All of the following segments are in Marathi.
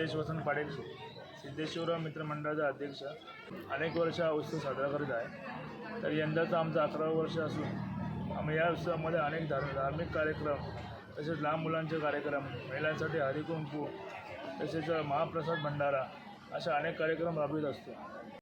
सिद्धेश्वरराव सिद्धेश्वर मित्रमंडळाचा अध्यक्ष. अनेक वर्ष हा उत्सव साजरा करत आहे. तर यंदाचा आमचा अकरावं वर्ष असून आम्ही या उत्सवामध्ये अनेक धार्मिक धार्मिक कार्यक्रम तसेच लहान मुलांचे कार्यक्रम महिलांसाठी हरिकुंकू तसेच महाप्रसाद भंडारा अशा अनेक कार्यक्रम राबवित असतो.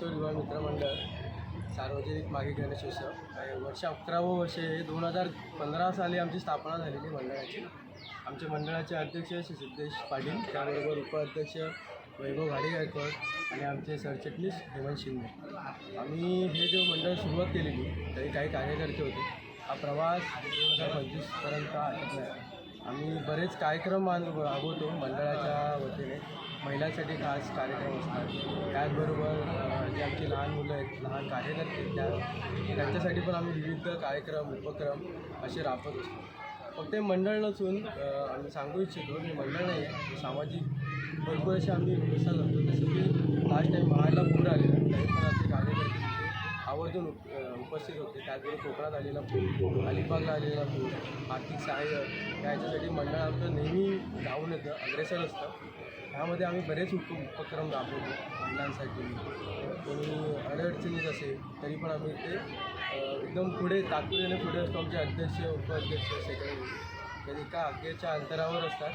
महाबळेश्वर युवा मित्रमंडळ सार्वजनिक मागे गणेशोत्सव वर्ष अकरावं वर्ष हे दोन हजार पंधरा साली आमची स्थापना झालेली मंडळाची. आमच्या मंडळाचे अध्यक्ष श्री सिद्धेश पाटील त्याबरोबर उपाध्यक्ष वैभव घाडी गायकवाड आणि आमचे सरचिटणीस हेमंत शिंदे. आम्ही हे जे मंडळ सुरुवात केलेली तरी काही कार्यकर्ते होते. हा प्रवास दोन हजार पंचवीसपर्यंत आटकला आहे आम्ही बरेच कार्यक्रम राबवतो मंडळाच्या वतीने. महिलांसाठी खास कार्यक्रम असतात. त्याचबरोबर जे आमची लहान मुलं आहेत लहान कार्यकर्ते त्या त्यांच्यासाठी पण आम्ही विविध कार्यक्रम उपक्रम असे राबवत असतो. फक्त हे मंडळ नसून आम्ही सांगू इच्छितो की मंडळ नाही आहे भरपूर भरपूर असे आम्ही व्यवस्था करतो. जसं की लास्ट टाईम महाडला पूर आलेला त्यावेळी पण आमचे कार्यकर्ते आवर्जून उप उपस्थित होते. त्याचबरोबर कोकणात आलेला पूर अलिबागला आलेला पूर आर्थिक सहाय्य याच्यासाठी मंडळ आमचं नेहमी धावून येतं अग्रेसर असतं. ह्यामध्ये आम्ही बरेच उप उपक्रम राबवतो महिलांसाठी. कोणी अडचणीत असेल तरी पण आम्ही ते एकदम पुढे तात्पुरेने पुढे असतो. आमचे अध्यक्ष उपाध्यक्ष सेक्रेटरी ते का आज्ञेच्या अंतरावर असतात.